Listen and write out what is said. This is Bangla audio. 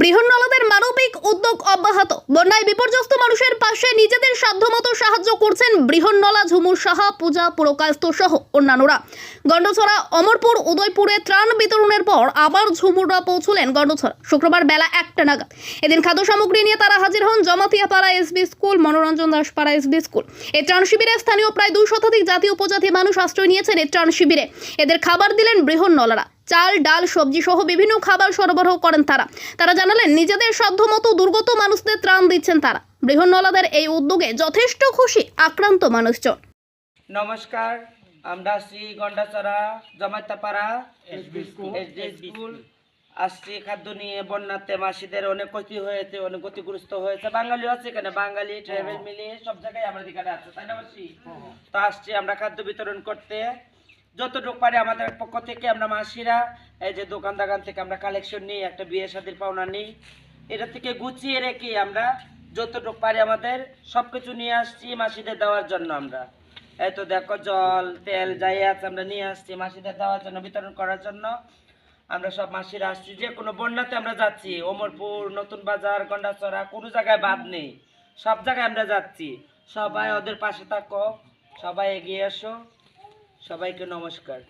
বৃহন্নলাদের মানবিক উদ্যোগ অব্যাহত। বন্যায় বিপর্যস্ত মানুষের পাশে নিজেদের সাধ্যমতো সাহায্য করছেন বৃহন্নলা ঝুমুর সাহা, পূজা পুরকায়স্ত সহ অন্যান্যরা। গন্ডছড়া অমরপুর, উদয়পুরে ত্রাণ বিতরণের পর আবার ঝুমুররা পৌঁছলেন গন্ডছড়া শুক্রবার বেলা একটা নাগাদ। এদিন খাদ্য সামগ্রী নিয়ে তারা হাজির হন Jamatiyapara SB school, Manoranjan Daspara SB school. এই ত্রাণ শিবিরে স্থানীয় প্রায় দুই শতাধিক জাতীয় উপজাতি মানুষ আশ্রয় নিয়েছেন এই ত্রাণ শিবিরে। এদের খাবার দিলেন বৃহন্নলারা। চাল ডাল সবজি সহ বিভিন্ন খাবার সরবরাহ করেন তারা। তারা জানালেন নিজেদের সাধ্যমতো দুর্গত মানুষদের ত্রাণ দিচ্ছেন তারা। বৃহন্নলাদের এই উদ্যোগে যথেষ্ট খুশি আক্রান্ত মানুষজন। নমস্কার আমরা শ্রী গন্ডাচড়া জমাইতাপাড়া এসডি স্কুল। আসছি খাদ্য নিয়ে বন্যাতে মাসিদের অনেক ক্ষতি হয়েছে অনেক ক্ষতিগ্রস্ত হয়েছে। বাঙালি আছে এখানে বাঙালি ট্রাভেল মিলিয়ে সব জায়গায় আমাদের এখানে আছে তাই না মাসি তো আসছি আমরা খাদ্য বিতরণ করতে। যতটুকু পারি আমাদের পক্ষ থেকে আমরা মাসিরা, এই যে দোকান দোকান থেকে আমরা কালেকশন নিই, একটা বিয়ে শাদির পাওনা নিই, এটা থেকে গুছিয়ে রেখে আমরা যতটুকু পারি আমাদের সব কিছু নিয়ে আসছি মাসিদের দেওয়ার জন্য আমরা। এই তো দেখো, জল, তেল যাই আছে আমরা নিয়ে আসছি মাসিদের দেওয়ার জন্য, বিতরণ করার জন্য। আমরা সব মাসিরা আসছি, যে কোনো বন্যাতে আমরা যাচ্ছি, ওমরপুর, নতুন বাজার গন্ডাচড়া কোনো জায়গায় বাদ নেই। সব জায়গায় আমরা যাচ্ছি। সবাই ওদের পাশে থাকো, সবাই এগিয়ে এসো। সবাইকে নমস্কার।